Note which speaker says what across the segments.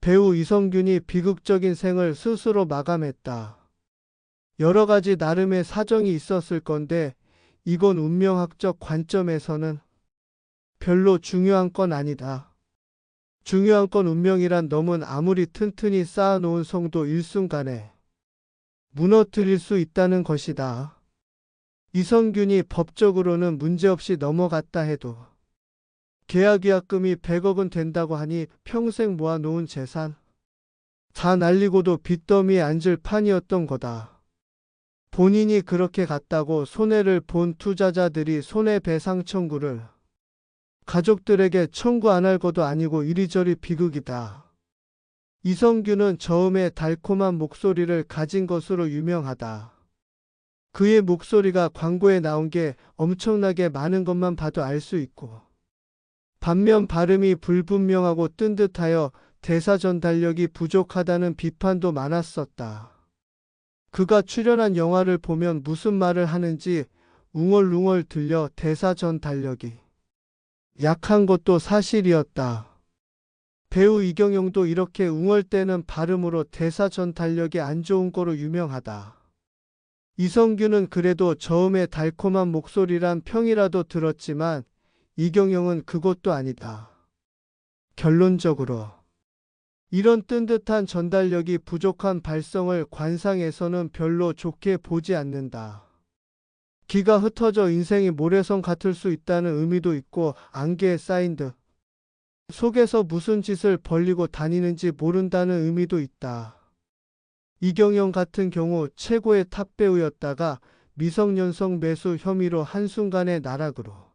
Speaker 1: 배우 이성균이 비극적인 생을 스스로 마감했다. 여러 가지 나름의 사정이 있었을 건데 이건 운명학적 관점에서는 별로 중요한 건 아니다. 중요한 건 운명이란 놈은 아무리 튼튼히 쌓아놓은 성도 일순간에 무너뜨릴 수 있다는 것이다. 이성균이 법적으로는 문제없이 넘어갔다 해도 계약위약금이 100억은 된다고 하니 평생 모아놓은 재산 다 날리고도 빚더미에 앉을 판이었던 거다. 본인이 그렇게 갔다고 손해를 본 투자자들이 손해배상 청구를 가족들에게 청구 안 할 것도 아니고 이리저리 비극이다. 이성규는 저음의 달콤한 목소리를 가진 것으로 유명하다. 그의 목소리가 광고에 나온 게 엄청나게 많은 것만 봐도 알 수 있고, 반면 발음이 불분명하고 뜬 듯하여 대사 전달력이 부족하다는 비판도 많았었다. 그가 출연한 영화를 보면 무슨 말을 하는지 웅얼웅얼 들려 대사 전달력이 약한 것도 사실이었다. 배우 이경영도 이렇게 웅얼대는 발음으로 대사 전달력이 안 좋은 거로 유명하다. 이성규는 그래도 저음의 달콤한 목소리란 평이라도 들었지만 이경영은 그것도 아니다. 결론적으로 이런 뜬듯한 전달력이 부족한 발성을 관상에서는 별로 좋게 보지 않는다. 기가 흩어져 인생이 모래성 같을 수 있다는 의미도 있고 안개에 쌓인 듯 속에서 무슨 짓을 벌리고 다니는지 모른다는 의미도 있다. 이경영 같은 경우 최고의 탑배우였다가 미성년성 매수 혐의로 한순간에 나락으로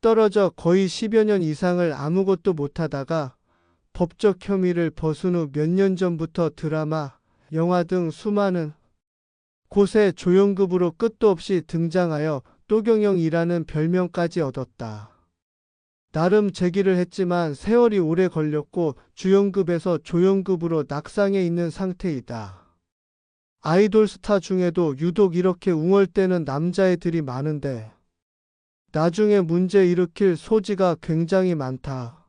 Speaker 1: 떨어져 거의 10여 년 이상을 아무것도 못하다가 법적 혐의를 벗은 후 몇 년 전부터 드라마, 영화 등 수많은 곳에 조연급으로 끝도 없이 등장하여 또경영이라는 별명까지 얻었다. 나름 제기를 했지만 세월이 오래 걸렸고 주연급에서 조연급으로 낙상해 있는 상태이다. 아이돌 스타 중에도 유독 이렇게 웅얼대는 남자애들이 많은데 나중에 문제 일으킬 소지가 굉장히 많다.